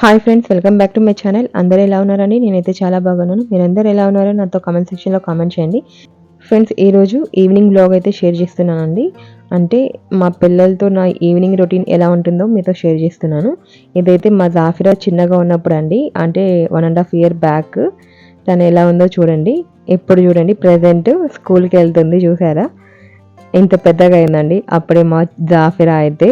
Hi friends welcome back to my channel అందరూ ఎలా ఉన్నారని నేనైతే చాలా బాగున్నాను. మీరందరూ ఎలా ఉన్నారో నాతో కామెంట్ సెక్షన్లో కామెంట్ చేయండి. ఫ్రెండ్స్ ఈరోజు ఈవినింగ్ బ్లాగ్ అయితే షేర్ చేస్తున్నానండి. అంటే మా పిల్లలతో నా ఈవినింగ్ రొటీన్ ఎలా ఉంటుందో మీతో షేర్ చేస్తున్నాను. ఇదైతే మా జాఫిరా చిన్నగా ఉన్నప్పుడు అండి. అంటే one and half year back తను ఎలా ఉందో చూడండి. ఇప్పుడు చూడండి ప్రజెంట్ స్కూల్కి వెళ్తుంది చూసారా? ఇంత పెద్దగా అయిందండి. అప్పుడే మా జాఫిరా అయితే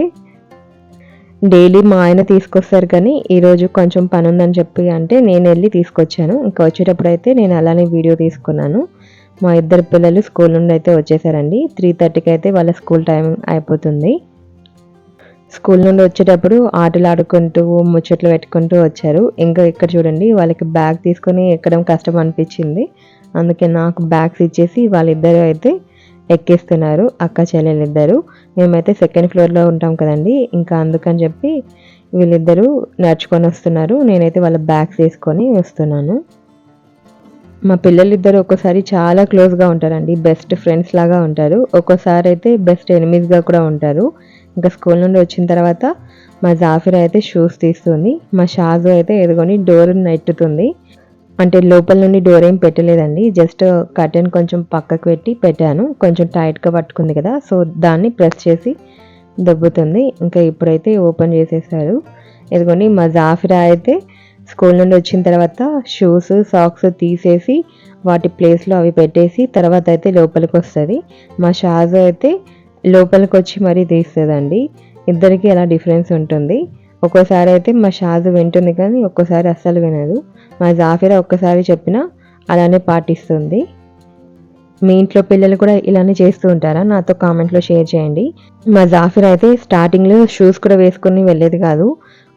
డైలీ మా ఆయన తీసుకొస్తారు కానీ ఈరోజు కొంచెం పని ఉందని చెప్పి అంటే నేను వెళ్ళి తీసుకొచ్చాను. ఇంకా వచ్చేటప్పుడు అయితే నేను అలానే వీడియో తీసుకున్నాను. మా ఇద్దరు పిల్లలు స్కూల్ నుండి అయితే వచ్చేసారండి. త్రీ థర్టీకి అయితే వాళ్ళ స్కూల్ టైం అయిపోతుంది. స్కూల్ నుండి వచ్చేటప్పుడు ఆటలు ఆడుకుంటూ ముచ్చట్లు పెట్టుకుంటూ వచ్చారు. ఇంకా ఇక్కడ చూడండి వాళ్ళకి బ్యాగ్ తీసుకొని ఎక్కడం కష్టం అనిపించింది. అందుకే నాకు బ్యాగ్స్ ఇచ్చేసి వాళ్ళిద్దరూ అయితే ఎక్కిస్తున్నారు అక్క చెల్లెలు ఇద్దరు. మేమైతే సెకండ్ ఫ్లోర్లో ఉంటాం కదండి. ఇంకా అందుకని చెప్పి వీళ్ళిద్దరూ నడుచుకొని వస్తున్నారు. నేనైతే వాళ్ళ బ్యాగ్స్ తీసుకొని వస్తున్నాను. మా పిల్లలిద్దరు ఒక్కోసారి చాలా క్లోజ్గా ఉంటారండి. బెస్ట్ ఫ్రెండ్స్ లాగా ఉంటారు. ఒక్కోసారి అయితే బెస్ట్ ఎనిమీస్గా కూడా ఉంటారు. ఇంకా స్కూల్ నుండి వచ్చిన తర్వాత మా జాఫిర్ అయితే షూస్ తీస్తుంది. మా షాజు అయితే ఎదుగుని డోర్ నెట్టుతుంది. అంటే లోపల నుండి డోర్ ఏం పెట్టలేదండి. జస్ట్ కర్టెన్ కొంచెం పక్కకు పెట్టి పెట్టాను. కొంచెం టైట్గా పట్టుకుంది కదా. సో దాన్ని ప్రెస్ చేసి దొబ్బుతుంది. ఇంకా ఇప్పుడైతే ఓపెన్ చేసేసారు. ఎదుగుని మా జాఫిరా అయితే స్కూల్ నుండి వచ్చిన తర్వాత షూస్ సాక్స్ తీసేసి వాటి ప్లేస్లో అవి పెట్టేసి తర్వాత అయితే లోపలికి వస్తుంది. మా షాజు అయితే లోపలికి వచ్చి మరీ తీస్తుందండి. ఇద్దరికి అలా డిఫరెన్స్ ఉంటుంది. ఒక్కోసారి అయితే మా షాజు వింటుంది కానీ ఒక్కోసారి అస్సలు వినదు. మా జాఫిరా ఒక్కసారి చెప్పినా అలానే పాటిస్తుంది. మీ ఇంట్లో పిల్లలు కూడా ఇలానే చేస్తూ ఉంటారా? నాతో కామెంట్లో షేర్ చేయండి. మా జాఫిర్ అయితే స్టార్టింగ్లో షూస్ కూడా వేసుకుని వెళ్ళేది కాదు.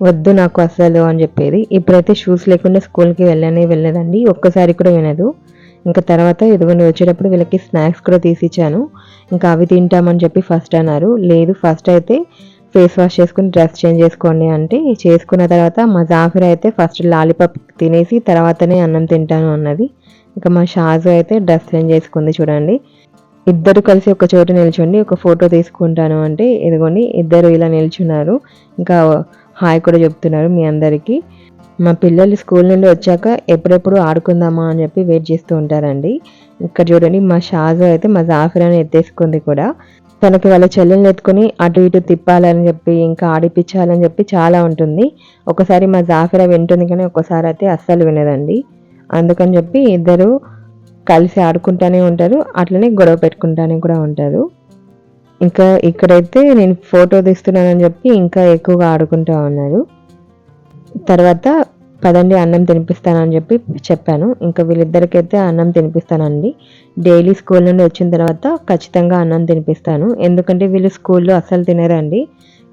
వద్దు నాకు అసలు అని చెప్పేది. ఇప్పుడైతే షూస్ లేకుండా స్కూల్కి వెళ్ళనే వెళ్ళదండి. ఒక్కసారి కూడా వినదు. ఇంకా తర్వాత ఎదుగుని వచ్చేటప్పుడు వీళ్ళకి స్నాక్స్ కూడా తీసిచ్చాను. ఇంకా అవి తింటామని చెప్పి ఫస్ట్ అన్నారు. లేదు ఫస్ట్ అయితే ఫేస్ వాష్ చేసుకుని డ్రెస్ చేంజ్ చేసుకోండి అంటే చేసుకున్న తర్వాత మా జాఫిర్ అయితే ఫస్ట్ లాలీపాప్ తినేసి తర్వాతనే అన్నం తింటాను అన్నది. ఇంకా మా షాజు అయితే డ్రెస్ చేంజ్ చేసుకుంది చూడండి. ఇద్దరు కలిసి ఒక చోట నిల్చోండి ఒక ఫోటో తీసుకుంటాను అంటే ఇదిగోండి ఇద్దరు ఇలా నిల్చున్నారు. ఇంకా హాయ్ కూడా చెప్తున్నారు మీ అందరికీ. మా పిల్లలు స్కూల్ నుండి వచ్చాక ఎప్పుడెప్పుడు ఆడుకుందామా అని చెప్పి వెయిట్ చేస్తూ ఉంటారండి. ఇక్కడ చూడండి మా షాజు అయితే మా జాఫిరాని ఎత్తేసుకుంది కూడా. తనకి వాళ్ళ చెల్లెల్ని ఎత్తుకొని అటు ఇటు తిప్పాలని చెప్పి ఇంకా ఆడిపించాలని చెప్పి చాలా ఉంటుంది. ఒకసారి మా జాఫిరా వింటుంది కానీ ఒకసారి అయితే అస్సలు వినదండి. అందుకని చెప్పి ఇద్దరు కలిసి ఆడుకుంటానే ఉంటారు. అట్లనే గొడవ పెట్టుకుంటానే కూడా ఉంటారు. ఇంకా ఇక్కడైతే నేను ఫోటో తీస్తున్నానని చెప్పి ఇంకా ఎక్కువగా ఆడుకుంటూ ఉన్నారు. తర్వాత పదండి అన్నం తినిపిస్తానని చెప్పి చెప్పాను. ఇంకా వీళ్ళిద్దరికైతే అన్నం తినిపిస్తానండి. డైలీ స్కూల్ నుండి వచ్చిన తర్వాత ఖచ్చితంగా అన్నం తినిపిస్తాను. ఎందుకంటే వీళ్ళు స్కూల్లో అస్సలు తినరండి.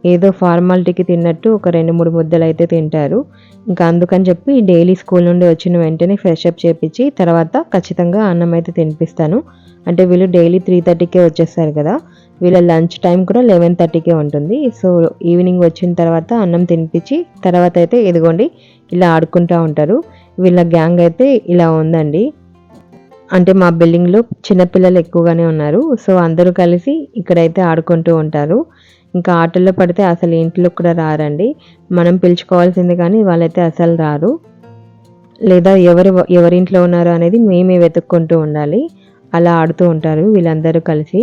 ఏదో ఫార్మాలిటీకి తిన్నట్టు ఒక రెండు మూడు ముద్దలు అయితే తింటారు. ఇంకా అందుకని చెప్పి డైలీ స్కూల్ నుండి వచ్చిన వెంటనే ఫ్రెష్ అప్ చేపించి తర్వాత ఖచ్చితంగా అన్నం అయితే తినిపిస్తాను. అంటే వీళ్ళు డైలీ త్రీ థర్టీకే వచ్చేస్తారు కదా. వీళ్ళ లంచ్ టైం కూడా లెవెన్ థర్టీకే ఉంటుంది. సో ఈవినింగ్ వచ్చిన తర్వాత అన్నం తినిపించి తర్వాత అయితే ఇదిగోండి ఇలా ఆడుకుంటూ ఉంటారు. వీళ్ళ గ్యాంగ్ అయితే ఇలా ఉందండి. అంటే మా బిల్డింగ్లో చిన్నపిల్లలు ఎక్కువగానే ఉన్నారు. సో అందరూ కలిసి ఇక్కడైతే ఆడుకుంటూ ఉంటారు. ఇంకా ఆటల్లో పడితే అసలు ఇంట్లో కూడా రారండి. మనం పిలుచుకోవాల్సింది కానీ వాళ్ళైతే అసలు రారు. లేదా ఎవరు ఎవరింట్లో ఉన్నారు అనేది మేమే వెతుక్కుంటూ ఉండాలి. అలా ఆడుతూ ఉంటారు వీళ్ళందరూ కలిసి.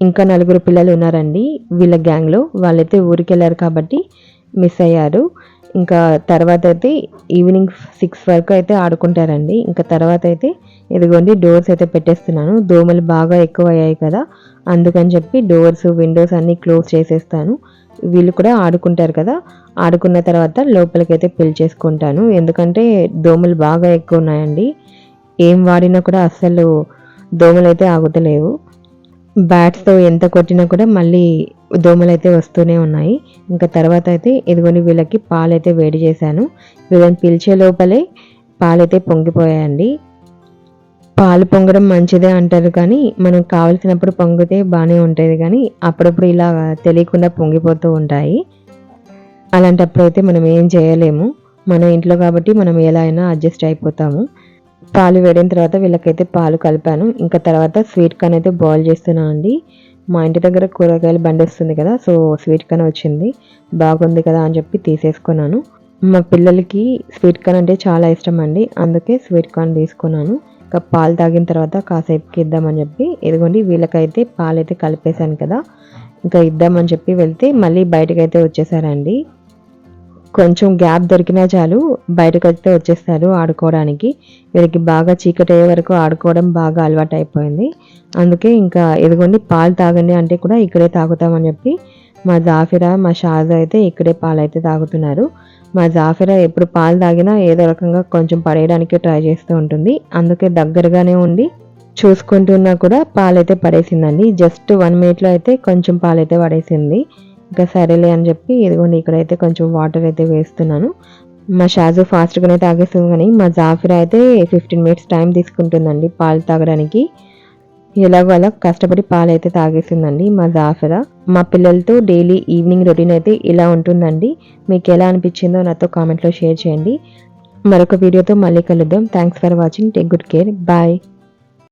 ఇంకా నలుగురు పిల్లలు ఉన్నారండి. వీళ్ళ గ్యాంగ్లో వాళ్ళైతే ఊరికి వెళ్ళారు కాబట్టి మిస్ అయ్యారు. ఇంకా తర్వాత అయితే ఈవినింగ్ సిక్స్ వరకు అయితే ఆడుకుంటారండి. ఇంకా తర్వాత అయితే ఇదిగోండి డోర్స్ అయితే పెట్టేస్తున్నాను. దోమలు బాగా ఎక్కువ అయ్యాయి కదా అందుకని చెప్పి డోర్స్ విండోస్ అన్నీ క్లోజ్ చేసేస్తాను. వీళ్ళు కూడా ఆడుకుంటారు కదా ఆడుకున్న తర్వాత లోపలికి అయితే పిలిచేసుకుంటాను ఎందుకంటే దోమలు బాగా ఎక్కువ ఉన్నాయండి. ఏం వాడినా కూడా అస్సలు దోమలు అయితే ఆగుతలేవు. బ్యాట్స్తో ఎంత కొట్టినా కూడా మళ్ళీ దోమలు అయితే వస్తూనే ఉన్నాయి. ఇంకా తర్వాత అయితే ఇదిగోని వీళ్ళకి పాలైతే వేడి చేశాను. వీళ్ళని పిలిచే లోపలే పాలైతే పొంగిపోయాయండి. పాలు పొంగడం మంచిదే అంటారు కానీ మనం కావలసినప్పుడు పొంగితే బాగానే ఉంటుంది కానీ అప్పుడప్పుడు ఇలా తెలియకుండా పొంగిపోతూ ఉంటాయి. అలాంటప్పుడు అయితే మనం ఏం చేయలేము. మన ఇంట్లో కాబట్టి మనం ఎలా అయినా అడ్జస్ట్ అయిపోతాము. పాలు వేడిన తర్వాత వీళ్ళకైతే పాలు కలిపాను. ఇంకా తర్వాత స్వీట్ కార్న్ అయితే బాయిల్ చేస్తున్నాను అండి. మా ఇంటి దగ్గర కూరగాయలు బండి వస్తుంది కదా సో స్వీట్ కార్న్ వచ్చింది. బాగుంది కదా అని చెప్పి తీసేసుకున్నాను. మా పిల్లలకి స్వీట్ కార్న్ అంటే చాలా ఇష్టం అండి. అందుకే స్వీట్ కార్న్ తీసుకున్నాను. ఇంకా పాలు తాగిన తర్వాత కాసేపుకి ఇద్దామని చెప్పి ఇదిగోండి వీళ్ళకైతే పాలు అయితే కలిపేశాను కదా. ఇంకా ఇద్దామని చెప్పి వెళ్తే మళ్ళీ బయటకైతే అయితే వచ్చేసారండి. కొంచెం గ్యాప్ దొరికినా చాలు బయటకు వస్తే వచ్చేస్తారు ఆడుకోవడానికి. వీరికి బాగా చీకటి అయ్యే వరకు ఆడుకోవడం బాగా అలవాటు అయిపోయింది అందుకే ఇంకా ఎదుగుండి పాలు తాగండి అంటే కూడా ఇక్కడే తాగుతామని చెప్పి మా జాఫిరా మా షాజా అయితే ఇక్కడే పాలు అయితే తాగుతున్నారు. మా జాఫిరా ఎప్పుడు పాలు తాగినా ఏదో రకంగా కొంచెం పడేయడానికి ట్రై చేస్తూ ఉంటుంది. అందుకే దగ్గరగానే ఉండి చూసుకుంటున్నా కూడా పాలైతే పడేసిందండి. జస్ట్ వన్ మినిట్లో అయితే కొంచెం పాలైతే పడేసింది. ఇంకా సరేలే అని చెప్పి ఇదిగోండి ఇక్కడైతే కొంచెం వాటర్ అయితే వేస్తున్నాను. మా షాజు ఫాస్ట్గానే తాగేస్తుంది కానీ మా జాఫిరా అయితే ఫిఫ్టీన్ మినిట్స్ టైం తీసుకుంటుందండి పాలు తాగడానికి. ఎలాగో అలా కష్టపడి పాలు అయితే తాగేసిందండి మా జాఫిరా. మా పిల్లలతో డైలీ ఈవినింగ్ రొటీన్ అయితే ఇలా ఉంటుందండి. మీకు ఎలా అనిపించిందో నాతో కామెంట్లో షేర్ చేయండి. మరొక వీడియోతో మళ్ళీ కలుద్దాం. Thanks for watching take good care bye